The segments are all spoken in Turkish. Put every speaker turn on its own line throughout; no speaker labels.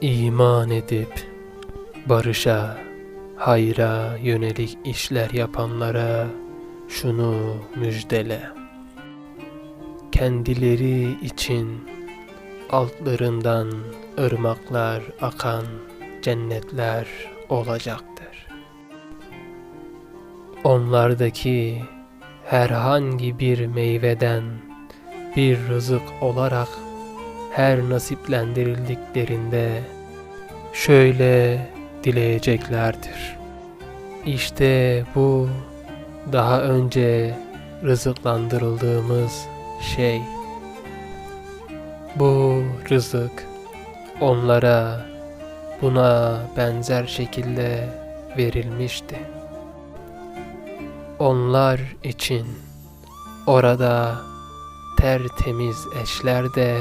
İman edip barışa, hayra yönelik işler yapanlara şunu müjdele. Kendileri için altlarından ırmaklar akan cennetler olacaktır. Onlardaki herhangi bir meyveden bir rızık olarak her nasiplendirildiklerinde şöyle dileyeceklerdir. İşte bu daha önce rızıklandırıldığımız şey. Bu rızık onlara buna benzer şekilde verilmişti. Onlar için orada tertemiz eşler de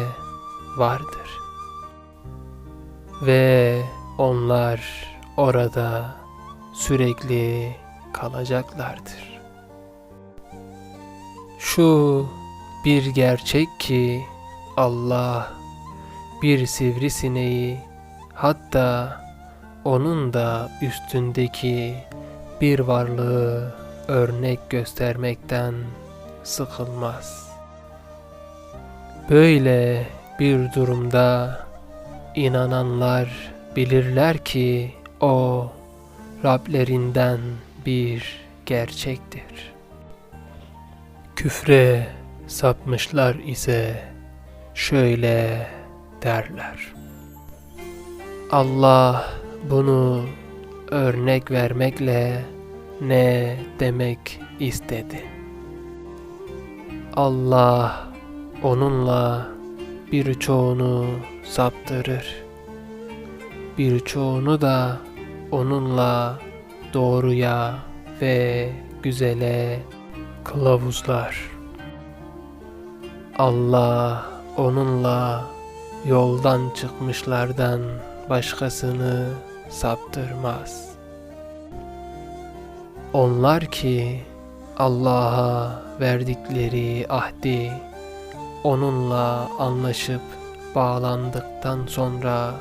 vardır. Ve onlar orada sürekli kalacaklardır. Şu bir gerçek ki Allah bir sivrisineği hatta onun da üstündeki bir varlığı örnek göstermekten sıkılmaz. Böyle bir durumda inananlar bilirler ki o Rablerinden bir gerçektir. Küfre sapmışlar ise şöyle derler. Allah bunu örnek vermekle ne demek istedi? Allah onunla birçoğunu saptırır. Birçoğunu da onunla doğruya ve güzele kılavuzlar. Allah onunla yoldan çıkmışlardan başkasını saptırmaz. Onlar ki Allah'a verdikleri ahdi onunla anlaşıp bağlandıktan sonra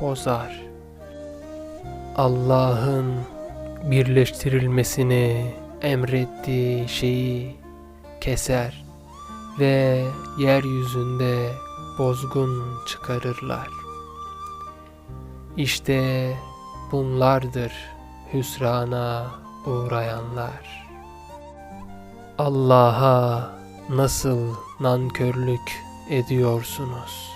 bozar. Allah'ın birleştirilmesini emrettiği şeyi keser ve yeryüzünde bozgun çıkarırlar. İşte bunlardır hüsrana uğrayanlar. Allah'a nasıl nankörlük ediyorsunuz?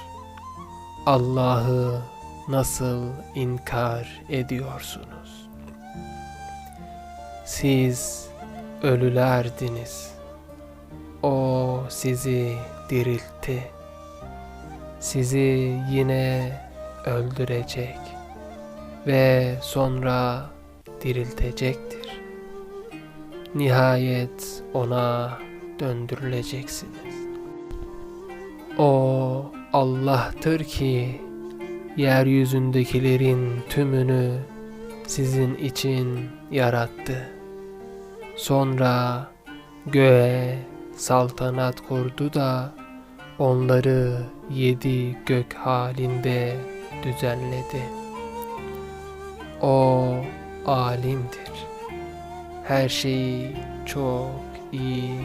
Allah'ı nasıl inkar ediyorsunuz? Siz ölülerdiniz. O sizi diriltti. Sizi yine öldürecek ve sonra diriltecektir. Nihayet ona döndürüleceksiniz. O Allah'tır ki yeryüzündekilerin tümünü sizin için yarattı. Sonra göğe saltanat kurdu da onları yedi gök halinde düzenledi. O alimdir. Her şeyi çok iyi.